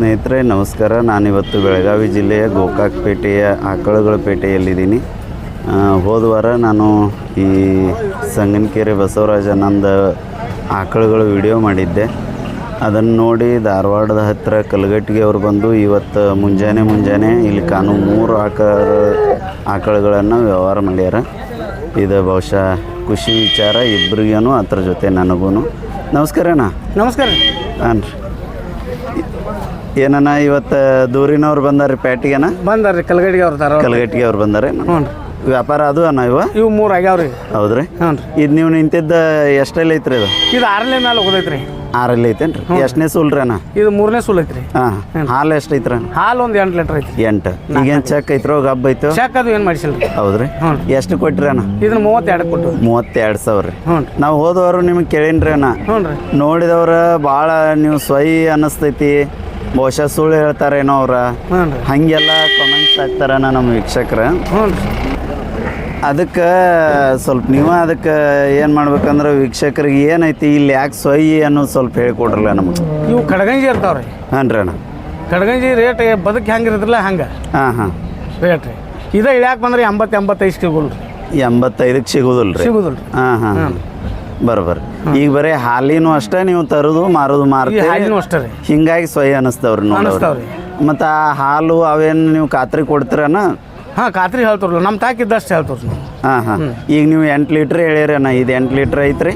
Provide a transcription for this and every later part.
ಸ್ನೇಹಿತರೆ ನಮಸ್ಕಾರ. ನಾನಿವತ್ತು ಬೆಳಗಾವಿ ಜಿಲ್ಲೆಯ ಗೋಕಾಕ್ ಪೇಟೆಯ ಆಕಳುಗಳ ಪೇಟೆಯಲ್ಲಿದ್ದೀನಿ. ಹೋದ ವಾರ ನಾನು ಈ ಸಂಗನಕೆರೆ ಬಸವರಾಜನಂದ ಆಕಳುಗಳು ವಿಡಿಯೋ ಮಾಡಿದ್ದೆ. ಅದನ್ನು ನೋಡಿ ಧಾರವಾಡದ ಹತ್ತಿರ ಕಲ್ಗಟ್ಟಿಗೆ ಅವರು ಬಂದು ಇವತ್ತು ಮುಂಜಾನೆ ಮುಂಜಾನೆ ಇಲ್ಲಿ ಕಾನು ಮೂರು ಆಕಳ ಆಕಳುಗಳನ್ನು ವ್ಯವಹಾರ ಮಾಡ್ಯಾರ. ಇದು ಬಹುಶಃ ಖುಷಿ ವಿಚಾರ ಇಬ್ಬರಿಗೇನು ಅದ್ರ ಜೊತೆ ನನಗೂ ನಮಸ್ಕಾರ ಅಣ್ಣ. ನಮಸ್ಕಾರ. ಹಾಂ ರೀ ಏನಣ್ಣ ಇವತ್ತು ದೂರಿನವ್ರು ಬಂದಾರ ಪ್ಯಾಟಿಗೆನ ರೀ ಕಲ್ಗಡಿಗೆ ಅವ್ರು ತರ ಕಲ್ಗಟ್ಟಿಗೆ ಅವ್ರು ಬಂದಾರೆ. ಹ್ಞೂ ರೀ. ವ್ಯಾಪಾರ ಅದು ಅನ್ನ ಇವ? ಇವು ಮೂರು ಆಗ್ಯಾವ್ರಿ. ಹೌದ್ರಿ. ಹ್ಞೂ ರೀ. ಇದು ನೀವು ನಿಂತಿದ್ದ ಎಷ್ಟೆಲ್ಲ ಐತ್ರಿ ಇದು? ಇದು ಆರನೇ ಮೇಲೆ ಹೋಗದೈತ್ರಿ ಆರಲ್ಲಿ ಐತೇನ್ರಿ? ಎಷ್ಟನೇ ಸೂಲ್ ರೀ ಅಣ್ಣ? ಇದು ಮೂರನೇ ಸುಲ್ ಐತ್ರಿ. ಹಾಂ ಹಾಲು ಎಷ್ಟು ಐತ್ರಿ ಹಾಲು ಒಂದು ಎಂಟು ಲೀಟ್ರ್ ಐತ್ರಿ. ಎಂಟು. ಈಗೇನು ಚೆಕ್ ಐತ್ರೋ ಗಬ್ಬ ಐತೋ? ಚೆಕ್ ಅದು ಏನು ಮಾಡಿಸಿಲ್ರಿ. ಹೌದ್ರಿ. ಹ್ಞೂ ಎಷ್ಟು ಕೊಟ್ರಿ ಅಣ್ಣ? ಇದನ್ನ ಮೂವತ್ತೆರಡು ಕೊಟ್ಟು ಮೂವತ್ತೆರಡು ಸಾವಿರ. ರೀ ಹ್ಞೂ ರೀ. ನಾವು ಹೋದವರು ನಿಮಗೆ ಕೇಳೀನ್ರಿ ಅಣ್ಣ. ಹ್ಞೂ ರೀ. ನೋಡಿದವ್ರ ಭಾಳ ನೀವು ಸ್ವಯ್ ಅನ್ನಿಸ್ತೈತಿ ಬಹುಶಃ ಸುಳ್ಳು ಹೇಳ್ತಾರೇನೋ ಅವ್ರ. ಹಂಗೆಲ್ಲ ಕಾಮೆಂಟ್ಸ್ ಹಾಕ್ತಾರಣ್ಣ ನಮ್ಮ ವೀಕ್ಷಕರ. ಅದಕ್ಕೆ ಸ್ವಲ್ಪ ನೀವು ಅದಕ್ಕೆ ಏನು ಮಾಡ್ಬೇಕಂದ್ರೆ ವೀಕ್ಷಕರಿಗೆ ಏನೈತಿ ಇಲ್ಲಿ ಯಾಕೆ ಸೊಯ್ಯಿ ಅನ್ನೋದು ಸ್ವಲ್ಪ ಹೇಳ್ಕೊಡ್ರಲ್ಲ ನಮ್ಗೆ. ಇವು ಕಡಗಂಜಿ ಇರ್ತಾವ್ರಿ ಹಾಂ ರೀ ಅಣ್ಣ. ಕಡಗಂಜಿ ರೇಟ್ ಬದುಕು ಹೆಂಗೆ ಇರೋದಿಲ್ಲ ಹಂಗೆ. ಹಾಂ ಹಾಂ. ರೇಟ್ ರೀ. ಇದೇ ಇಳ್ಯಾಕೆ ಬಂದ್ರೆ ಎಂಬತ್ತು ಎಂಬತ್ತೈದು ಸಿಗೋಲ್ಲ ರೀ. ಎಂಬತ್ತೈದಕ್ಕೆ ಸಿಗೋದಿಲ್ಲ ರೀ ಸಿಗೋದಿಲ್ಲ ರೀ ಹಾಂ ಹಾಂ ಬರೋಬ್ಬರ. ಈಗ ಬರೀ ಹಾಲಿನೂ ಅಷ್ಟೇ ನೀವು ತರೋದು ಮಾರೋದು ಮಾರ್ತೀವಿ ಹಾಲಿನೂ ಅಷ್ಟೇ ರೀ. ಹಿಂಗಾಗಿ ಸೊಯ್ ಅನಿಸ್ತವ್ರಿ ನೋಡಿ ಮತ್ತೆ ಆ ಹಾಲು ಅವೇನು ನೀವು ಖಾತ್ರಿ ಕೊಡ್ತೀರನ? ಹಾಂ ಖಾತ್ರಿ ಹೇಳ್ತಾರಲ್ಲ ನಮ್ಮ ತಾಕಿದ್ದಷ್ಟು ಹೇಳ್ತಾರ ಹಾ ಹಾಂ. ಹಾಂ ಈಗ ನೀವು ಎಂಟು ಲೀಟ್ರ್ ಹೇಳಿರಣ್ಣ ಇದು ಎಂಟು ಲೀಟ್ರ್ ಐತ್ರಿ?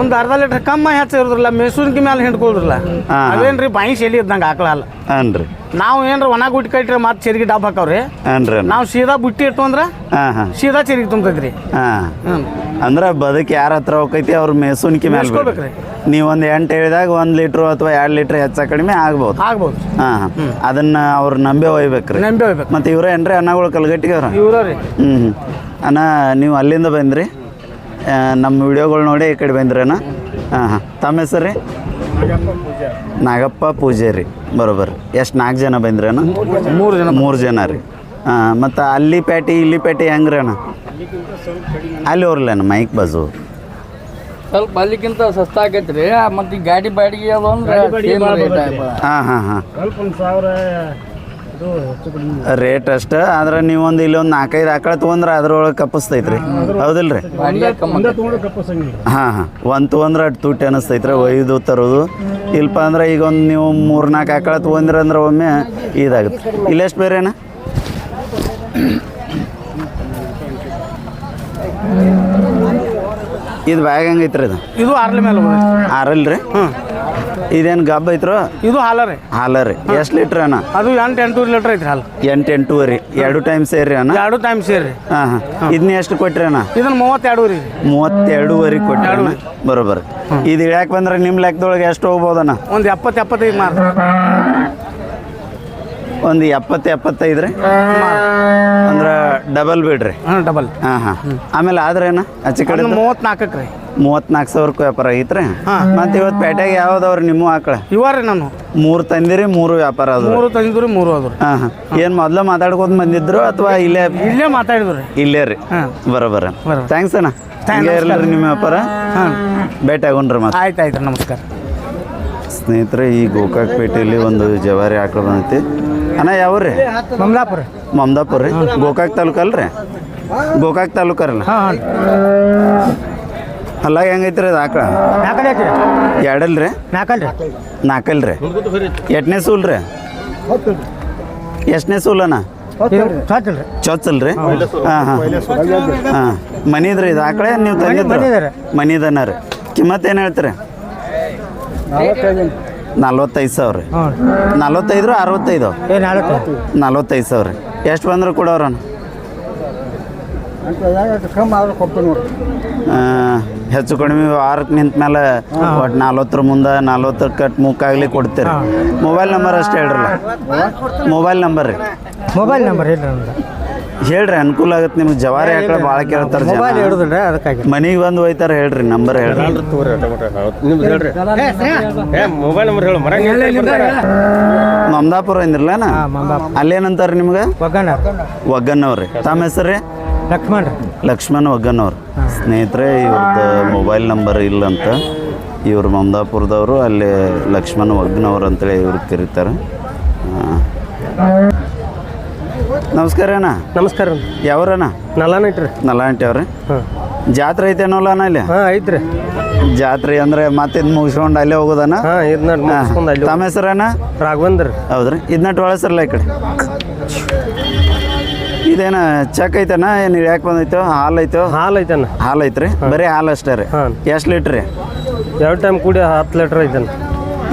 ಒಂದು ಅರ್ಧ ಲೀಟ್ರ್ ಕಮ್ಮ ಹೆಚ್ಚು ಇರೋದಿಲ್ಲ ಮೆಸೂನ್ಕಿ ಮೇಲೆ ಹಿಂಡ್ಕೊಳ್ರಲ್ಲ ಹಾ. ಅದೇನ್ರಿ ಬಾಯಿ ಶೆಲಿ ಇದ್ದಂಗೆ ಆಕಳ ಅನ್ರಿ ನಾವು ಏನ್ರ ಒಣ ಗುಟ್ಟಿ ಕಟ್ಟಿರ ಮತ್ತೆ ಚೆರಿಗೆ ಡಬ್ಬ ಹಾಕವ್ರಿ. ಹಾಂ ರೀ ಅಣ್ಣ ನಾವು ಸೀದಾ ಬುಟ್ಟಿ ಇಟ್ಟು ಅಂದ್ರೆ ಹಾಂ ಹಾಂ. ಸೀದಾ ಚೆರಿಗೆ ತುಂಬತೈತ್ರಿ. ಹಾಂ. ಹ್ಞೂ ಅಂದ್ರೆ ಬದುಕು ಯಾರ ಹತ್ರ ಹೋಗೈತಿ ಅವ್ರ ಮೇಸುನ್ಕಿ ಮೇಲೆ ಮೇಯ್ಸ್ಕೊಬೇಕ್ರಿ. ನೀವು ಒಂದು ಎಂಟು ಹೇಳಿದಾಗ ಒಂದು ಲೀಟರ್ ಅಥವಾ ಎರಡು ಲೀಟ್ರ್ ಹೆಚ್ಚ ಕಡಿಮೆ ಆಗ್ಬೋದು. ಆಗ್ಬೋದು. ಹಾಂ ಹಾಂ. ಅದನ್ನ ಅವ್ರು ನಂಬೆ ಒಯ್ಬೇಕ್ರಿ. ನಂಬಿ ಹೋಗ್ಬೇಕು ಮತ್ತೆ ಇವ್ರ ಏನ್ರಿ ಅನ್ನಗಳು ಕಲ್ಗಟ್ಟಿಗೆ ಅವ್ರ? ಇವ್ರ ರೀ. ಹ್ಞೂ ಹ್ಞೂ ಅಣ್ಣ ನೀವು ಅಲ್ಲಿಂದ ಬಂದ್ರಿ? ನಮ್ಮ ವಿಡಿಯೋಗಳು ನೋಡಿ ಈ ಕಡೆ ಬಂದ್ರೇನ? ಹಾಂ ಹಾಂ. ತಮ್ಮ ಹೆಸರು ರೀ? ನಾಗಪ್ಪ ಪೂಜಾರಿ ಬರೋಬ್ಬರ. ಎಷ್ಟು ನಾಲ್ಕು ಜನ ಬಂದ್ರೇನ? ಮೂರು ಜನ. ಮೂರು ಜನ ರೀ. ಹಾಂ ಮತ್ತು ಅಲ್ಲಿ ಪ್ಯಾಟಿ ಇಲ್ಲಿ ಪ್ಯಾಟಿ ಹೆಂಗ್ರಿ ಅಣ್ಣ ಅಲ್ಲಿ ಅವ್ರಲ್ಲೇನ? ಮೈಕ್ ಬಾಜು. ಸ್ವಲ್ಪ ಅಲ್ಲಿಗಿಂತ ಸಸ್ತ ಆಗೈತ್ರಿ ಮತ್ತೆ ಈ ಗಾಡಿ ಬಾಡಿಗೆ ಅದು ಅಂದ್ರೆ. ಹಾಂ ಹಾಂ ಹಾಂ. ರೇಟ್ ಅಷ್ಟ ಆದ್ರೆ ನೀವು ಒಂದು ಇಲ್ಲಿ ಒಂದು ನಾಲ್ಕೈದು ಆಕಳ ತೊಗೊಂಡ್ರೆ ಅದ್ರೊಳಗೆ ಕಪ್ಪಿಸ್ತೈತ್ರಿ. ಹೌದಿಲ್ರಿ? ಹಾ ಹಾ. ಒಂದು ತೊಗೊಂಡ್ರೆ ಅಷ್ಟು ತುಟ್ಟಿ ಅನಿಸ್ತೈತ್ರಿ ಒಯ್ದು ತರೋದು. ಇಲ್ಪ ಅಂದ್ರೆ ಈಗ ಒಂದು ನೀವು ಮೂರು ನಾಲ್ಕು ಆಕಳ ತಗೊಂಡ್ರಿ ಅಂದ್ರೆ ಒಮ್ಮೆ ಇದಾಗುತ್ತೆ. ಇಲ್ಲೆಷ್ಟು ಬೇರೆನಾ ಇದು ಬ್ಯಾಗ್ ಹೆಂಗೈತ್ರಿ ಇದು? ಇದು ಆರ್ಲೆ ಮೇಲೆ ಆರಲ್ರಿ? ಹ್ಞೂ ಇದೇನು ಗಬ್ಬ ಐತ್ರೋ? ಇದು ಹಾಲ ರೀ. ಹಾಲ ರೀ. ಎಷ್ಟು ಲೀಟ್ರ್ ಅಣ್ಣ? ಅದು ಎಂಟು ಲೀಟರ್ ಲೀಟ್ರ್ ಐತ್ರಿ ಹಾಲು. ಎಂಟು ಎಂಟೂವರೆ. ಎರಡು ಟೈಮ್ ಸೇರಿ ಅಣ್ಣ? ಎರಡು ಟೈಮ್ ಸೇರಿ. ಹಾಂ ಹಾಂ. ಇದನ್ನ ಎಷ್ಟು ಕೊಟ್ರಿ ಅಣ್ಣ? ಇದನ್ನ ಮೂವತ್ತೆರಡು ರೀ ಮೂವತ್ತೆರಡುವರೆ ಕೊಟ್ರಿ ಅಣ್ಣ. ಬರೋಬ್ಬರ ಇದು ಇಳ್ಯಾಕೆ ಬಂದ್ರೆ ನಿಮ್ಮ ಲೆಕ್ಕದೊಳಗೆ ಎಷ್ಟು ಹೋಗ್ಬೋದಣ್ಣ? ಒಂದು ಎಪ್ಪತ್ತು ಎಪ್ಪತ್ತೈದು ಮಾರ್ ಒಂದು ಎಪ್ಪತ್ತು ಎಪ್ಪತ್ತೈದು ರೀ ಅಂದ್ರೆ ಡಬಲ್ ಬಿಡ್ರಿ. ಹಾಂ ಡಬಲ್ ಹಾಂ ಹಾ. ಆಮೇಲೆ ಆದ್ರೇನ? ಆಚೆ ಕಡೆ ರೀ. ಮೂವತ್ನಾಲ್ಕು ಸಾವಿರಕ್ಕೆ ವ್ಯಾಪಾರ ಐತ್ರಿ ಮತ್ತೆ ಮತ್ತು ಇವತ್ತು ಪೇಟೆಗೆ ಯಾವ್ದವ್ರಿ ನಿಮ್ಮ ಆಕಳ? ಇವಾರ ರೀ ನಾನು. ಮೂರು ತಂದಿರಿ ಮೂರು ವ್ಯಾಪಾರ ಅದು ಮೂರು ತಂದಿದ್ರು ಮೂರು ರೀ ಹಾಂ ಹಾಂ. ಏನು ಮೊದಲು ಮಾತಾಡ್ಕೊತ ಬಂದಿದ್ರು ಅಥವಾ ಇಲ್ಲೇ? ಇಲ್ಲೇ ಮಾತಾಡಿದ್ರು ರೀ. ಇಲ್ಲೇ ರೀ. ಬರೋಬರ. ಥ್ಯಾಂಕ್ಸ್ ಅಣ್ಣ. ಇಲ್ಲೇ ಇರಲಿ ಇರಲಿ ನಿಮ್ಮ ವ್ಯಾಪಾರ. ಹಾಂ. ಭೇಟಿ ಆಗೋಣ್ರಿ ಮತ್ತೆ. ಆಯ್ತು ಆಯ್ತು ನಮಸ್ಕಾರ. ಸ್ನೇಹಿತರೆ ಈ ಗೋಕಾಕ್ ಪೇಟೆಯಲ್ಲಿ ಒಂದು ಜವಾರಿ ಆಕಳ ಬಂದೈತಿ. ಅಣ್ಣ ಯಾವ ರೀ? ಮಮದಾಪುರ ರೀ? ಗೋಕಾಕ್ ತಾಲೂಕಲ್ರಿ ಗೋಕಾಕ್ ತಾಲೂಕರಲ್ಲ? ಅಲ್ಲಾಗ ಹೆಂಗೈತ್ರಿ ಅದು ಆಕಳ? ನಾಲ್ಕಲ್ಲಿ ಎರಡಲ್ ರೀ ನಾಲ್ಕಲ್ಲಿ. ರೀ ನಾಲ್ಕಲ್ ರೀ ಎಟ್ನೇ ಸೂಲ್ ರೀ ಎಷ್ಟನೇ ಸೂಲಣ್ಣ ಸಾತಿಲ್ಲ ರೀ ಚೊಚ್ಚಲ್ ರೀ ಹಾಂ ಹಾಂ. ಹಾಂ. ಮನಿದ್ರಿ ಇದು ಆಕಳ ನೀವು ತಂದಿದ್ರ. ಮನಿದನ ರೀ. ಕಿಮ್ಮತ್ತು ಏನು ಹೇಳ್ತೀರಿ? ನಲ್ವತ್ತೈದು ಸಾವಿರ ರೀ. ನಲ್ವತ್ತೈದು ಅರವತ್ತೈದು? ನಲ್ವತ್ತೈದು ಸಾವಿರ ರೀ. ಎಷ್ಟು ಬಂದ್ರೆ ಕೊಡೋರಣ್ಣ ಆ, ಹೆಚ್ಚು ಕಡಿಮೆ ವಾರಕ್ಕೆ ನಿಂತ ಮೇಲೆ ಒಟ್ಟು ನಲ್ವತ್ತರ ಮುಂದೆ ನಲ್ವತ್ತರ ಕಟ್ ಮುಕ್ಕಾಗ್ಲಿ ಕೊಡ್ತೀರಿ. ಮೊಬೈಲ್ ನಂಬರ್ ಅಷ್ಟೇ ಹೇಳ್ರಲ್ಲ. ಮೊಬೈಲ್ ನಂಬರ್ ರೀ. ಮೊಬೈಲ್ ನಂಬರ್ ಇಲ್ಲ ನಮ್ದು. ಹೇಳ್ರಿ ಅನುಕೂಲ ಆಗುತ್ತೆ ನಿಮ್ಗೆ. ಜವಾರಿ ಹಾಕಳ ಭಾಳ ಕೇಳ್ತಾರೆ ಮೊಬೈಲ್ ಜನ. ಹಿಡಿದಿಲ್ಲ ಅದಕ್ಕಾಗಿ. ಮನೆಗೆ ಬಂದು ಹೋಯ್ತಾರ ಹೇಳ್ರಿ ನಂಬರ್ ಹೇಳ್ರಿ. ಮೊಬೈಲ್ ನಂಬರ್ ಹೇಳು ಮರ ಮಮದಾಪುರ ಅಂದ್ರಲ್ಲನ ಹಾಂ ಅಲ್ಲೇನಂತಾರೆ ನಿಮ್ಗೆ? ಒಗ್ಗಣ್ಣ ಒಗ್ಗನ್ನವ್ರಿ ತಮ್ಮ ಹೆಸರು ರೀ? ಲಕ್ಷ್ಮಣ್. ರೀ ಲಕ್ಷ್ಮಣ್ ಒಗ್ಗನ್ನವ್ರು ಸ್ನೇಹಿತರೆ ಇವ್ರದ್ದು ಮೊಬೈಲ್ ನಂಬರ್ ಇಲ್ಲಂತ ಇವರು ಮಮದಾಪುರದವರು ಅಲ್ಲಿ ಲಕ್ಷ್ಮಣ ಒಗ್ಗನವ್ರು ಅಂತೇಳಿ ಇವ್ರು ಕರೀತಾರೆ. ನಮಸ್ಕಾರ ಅಣ್ಣ. ನಮಸ್ಕಾರ ಯಾವ್ರಣ್ಣ? ನಲ್ಲಾನ ಇಟ್ರಿ. ನಲ್ಲಾಂಟಿ ಅವ್ರಿ. ಜಾತ್ರೆ ಐತೇನೋಲ್ಲ ಅಣ್ಣ ಇಲ್ಲಿ? ಹಾಂ ಐತ್ರಿ. ಜಾತ್ರೆ ಅಂದ್ರೆ ಮತ್ತೆ ಇದು ಮುಗಿಸ್ಕೊಂಡು ಅಲ್ಲೇ ಹೋಗೋದಣ್ಣ? ಹಾಂ ಇದನ್ನ ತಮ್ಮ ಹೆಸರಣ್ಣ? ರಾಘವೇಂದ್ರ. ಹೌದ್ರಿ. ಇದನ್ನ ಟೊಳಸರಲ್ಲ ಈ ಕಡೆ. ಇದೇನ ಚೆಕ್ ಐತನ? ಏನ್ ಯಾಕೆ ಬಂದೈತೋ? ಹಾಲ್ ಐತೋ? ಹಾಲು ಐತನ? ಹಾಲ್ ಐತ್ರಿ? ಬರೀ ಹಾಲ್ ಅಷ್ಟೇ ರೀ. ಹಾಂ. ಲೀಟ್ರ್ ಲೀಟ್ರಿ ಎರಡು ಟೈಮ್ ಕೂಡಿ ಹತ್ತು ಲೀಟ್ರ್ ಐತನ.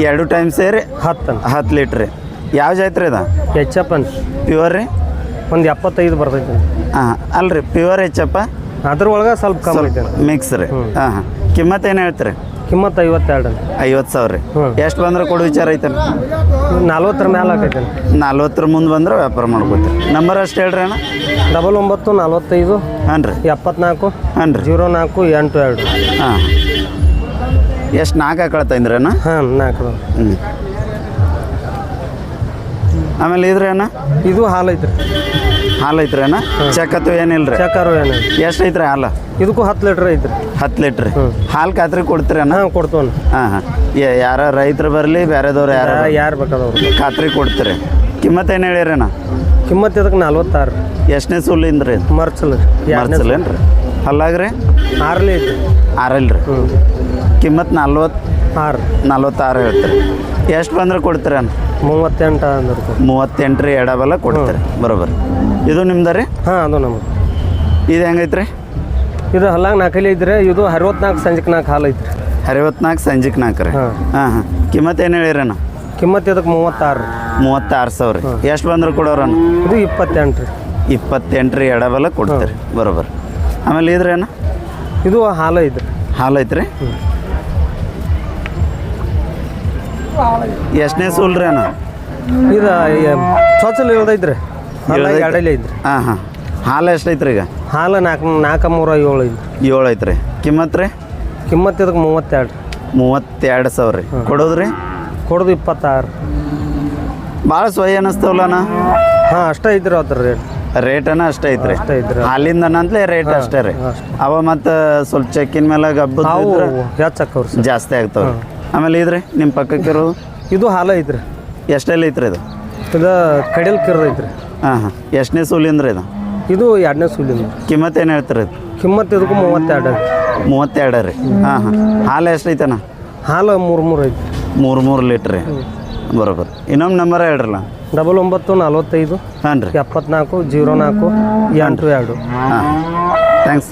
ಎರಡು ಟೈಮ್ ಸೇರಿ ಹತ್ತಣ್ಣ ಹತ್ತು ಲೀಟ್ರಿ ಯಾವ ಜಾತ್ರೆ ಅದ ಹೆಚ್ಚಪ್ಪನ್ ಪ್ಯೂರ್ ರೀ? ಒಂದು ಎಪ್ಪತ್ತೈದು ಬರ್ತೈತೆ. ಹಾಂ ಅಲ್ರಿ ಪ್ಯೂರ್ ಹೆಚ್ಚಪ್ಪ ಅದ್ರ ಒಳಗೆ ಸ್ವಲ್ಪ ಕಮ್ಮಿ ಐತೆ ಮಿಕ್ಸ್ ರೀ. ಹಾಂ ಹಾಂ. ಕಿಮ್ಮತ್ ಏನು ಹೇಳ್ತೀರಿ? ಕಿಮ್ಮತ್ತು ಐವತ್ತೆರಡು ಐವತ್ತು ಸಾವಿರ ರೀ. ಎಷ್ಟು ಬಂದ್ರೆ ಕೊಡು ವಿಚಾರ ಐತನ? ನಲ್ವತ್ತರ ಮೇಲೆ ಹಾಕೈತೆ ನಲ್ವತ್ತರ ಮುಂದೆ ಬಂದ್ರೆ ವ್ಯಾಪಾರ ಮಾಡ್ಕೋತೀರಿ ನಂಬರ್ ಅಷ್ಟು ಹೇಳ್ರಿ ಅಣ್ಣ. ಡಬಲ್ ಒಂಬತ್ತು ನಲ್ವತ್ತೈದು ಹಾಂ ರೀ. ಎಪ್ಪತ್ನಾಲ್ಕು ಹಾಂ ರೀ. ಜೀರೋ ನಾಲ್ಕು ಎಂಟು ಎರಡು. ಹಾಂ. ಎಷ್ಟು ನಾಲ್ಕು ಹಾಕೊಳ್ತೈಂದ್ರಿ ಅಣ್ಣ? ಹಾಂ ನಾಲ್ಕು ಹ್ಞೂ. ಆಮೇಲೆ ಇದ್ರಿ ಅಣ್ಣ? ಇದು ಹಾಲು ಐತ್ರಿ ಹಾಲು ಐತ್ರಿ ಅಣ್ಣ? ಚಕ್ಕತ್ತು ಏನಿಲ್ಲ ರೀ ಚಕಾರು ಏನು ಎಷ್ಟು ಐತ್ರಿ ಹಾಲು? ಇದಕ್ಕೂ ಹತ್ತು ಲೀಟ್ರ್ ಐತ್ರಿ. ಹತ್ತು ಲೀಟ್ರ್. ಹಾಲು ಖಾತ್ರಿ ಕೊಡ್ತೀರಿ ಅಣ್ಣ? ಹಾಂ ಕೊಡ್ತೋಣ ಹಾಂ ಏ ಯಾರ ರೈತರು ಬರಲಿ ಬೇರೆದವ್ರು ಯಾರು ಯಾರು ಬೇಕಾದವ್ರು? ಖಾತ್ರಿ ಕೊಡ್ತೀರಿ. ಕಿಮ್ಮತ್ ಏನು ಹೇಳಿರಿ ಅಣ್ಣ? ಕಿಮ್ಮತ್ತು ಇದಕ್ಕೆ ನಲ್ವತ್ತಾರು. ಎಷ್ಟನೇ ಸುಲಿಂದ ಮರ್ಚಲ್ ಮರ್ಚಲ್ ಏನು ರೀ ಹಲ್ಲಾಗ್ರಿ ಆರ್ಲಿ ಐತಿ ಆರಲ್ಲ ರೀ ಕಿಮ್ಮತ್ತು ನಲ್ವತ್ತು ಆರು. ನಲ್ವತ್ತಾರು ಹೇಳ್ತೀರಿ. ಎಷ್ಟು ಬಂದ್ರೆ ಕೊಡ್ತೀರ ಮೂವತ್ತೆಂಟು ಅಂದ್ರೆ ಮೂವತ್ತೆಂಟು ರೀ ಎಡಬಲ ಕೊಡ್ತೀರಿ. ಬರೋಬ್ಬರಿ. ಇದು ನಿಮ್ದು ರೀ? ಹಾಂ ಅದು ನಮ್ಮ ಇದು ಹೆಂಗೈತ್ರಿ? ಇದು ಹಲ್ಲಾಗ ನಾಲ್ಕೈಲಿ ಐತ್ರಿ ಇದು ಅರವತ್ನಾಲ್ಕು ಸಂಜೆಕ್ ನಾಲ್ಕು ಹಾಲು ಐತ್ರಿ. ಅರವತ್ನಾಲ್ಕು ಸಂಜೆಗೆ ನಾಲ್ಕು ರೀ. ಹಾಂ. ಹಾಂ ಹಾಂ. ಕಿಮ್ಮತ್ತು ಏನು ಹೇಳಿರಣ್ಣ ಕಿಮ್ಮತ್ತು ಇದಕ್ಕೆ ಮೂವತ್ತಾರು. ಮೂವತ್ತಾರು ಸಾವಿರ ರೀ. ಎಷ್ಟು ಬಂದ್ರೆ ಕೊಡೋರಣ್ಣ ಇದು ಇಪ್ಪತ್ತೆಂಟು ರೀ. ಇಪ್ಪತ್ತೆಂಟು ರೀ ಎಡಬಲ ಕೊಡ್ತೀರಿ. ಬರೋಬ್ಬರಿ. ಆಮೇಲೆ ಇದ್ರೆ ಏನು? ಇದು ಹಾಲು ಐತ್ರಿ. ಹಾಲು ಐತ್ರಿ? ಎಷ್ಟನೇ ಸೂಲ್ ರೀ ಅಣ್ಣ? ಇದು ಚೊಚ್ಚಲು ಇಳ್ದೈತ್ರಿ. ಎರಡಲ್ಲಿ ಐತ್ರಿ. ಹಾಂ ಹಾಂ. ಹಾಲು ಎಷ್ಟೈತ್ರಿ ಈಗ? ಹಾಲು ನಾಲ್ಕು ನಾಲ್ಕು ಮೂರ ಏಳು ಐತ್ರಿ. ಏಳು ಐತ್ರಿ. ಕಿಮ್ಮತ್ತು ರೀ? ಕಿಮ್ಮತ್ತು ಇದಕ್ಕೆ ಮೂವತ್ತೆರಡು. ಮೂವತ್ತೆರಡು ಸಾವಿರ ರೀ. ಕೊಡೋದ್ರಿ ಕೊಡೋದು ಇಪ್ಪತ್ತಾರು. ಭಾಳ ಸೊಯ್ ಅನ್ನಿಸ್ತವಲ್ಲಣ್ಣ ಹಾಂ ಅಷ್ಟೇ ಐತ್ರಿ ಅವತ್ತು ರೇಟ್ ರೇಟನ ಅಷ್ಟೇ ಐತ್ರಿ. ಅಷ್ಟೇ ಐತ್ರಿ ಹಾಲಿಂದ ಅಂತಲೇ ರೇಟ್ ಅಷ್ಟೇ ರೀ. ಅವ ಮತ್ತು ಸ್ವಲ್ಪ ಚೆಕ್ಕಿನ ಮೇಲೆ ಗಬ್ಬು ಜಾಸ್ತಿ ಆಗ್ತಾವೆ ಆಮೇಲೆ ಇದ್ರಿ ನಿಮ್ಮ ಪಕ್ಕಕ್ಕಿರೋದು? ಇದು ಹಾಲು ಐತ್ರಿ. ಎಷ್ಟೆಲ್ಲ ಐತ್ರಿ ಇದು? ಇದು ಕಡಿಲ್ ಕಿರ್ದೈತ್ರಿ ಹಾಂ ಹಾಂ. ಎಷ್ಟನೇ ಸೂಲಿಂದ್ರಿ ಇದು? ಇದು ಎರಡನೇ ಸೂಲಿಂದ. ಕಿಮ್ಮತ್ ಏನು ಹೇಳ್ತೀರಿ ಇದು? ಕಿಮ್ಮತ್ ಇದಕ್ಕೂ ಮೂವತ್ತೆರಡು ಮೂವತ್ತೆರಡು ರೀ. ಹಾಂ ಹಾಂ. ಹಾಲು ಎಷ್ಟೈತಣ್ಣ? ಹಾಲು ಮೂರು ಮೂರು ಐತಿ ಮೂರು ಮೂರು ಲೀಟ್ರಿ ಬರೋಬರ್. ಬರೋಬ್ಬರ ಇನ್ನೊಂದು ನಂಬರ್ ಹೇಳ್ರಲ್ಲ? ಡಬಲ್ ಒಂಬತ್ತು ನಲ್ವತ್ತೈದು ಹಾಂ ರೀ ಎಪ್ಪತ್ನಾಲ್ಕು ಜೀರೋ ನಾಲ್ಕು ಎಂಟು ಎರಡು. ಹಾಂ. ಥ್ಯಾಂಕ್ಸ್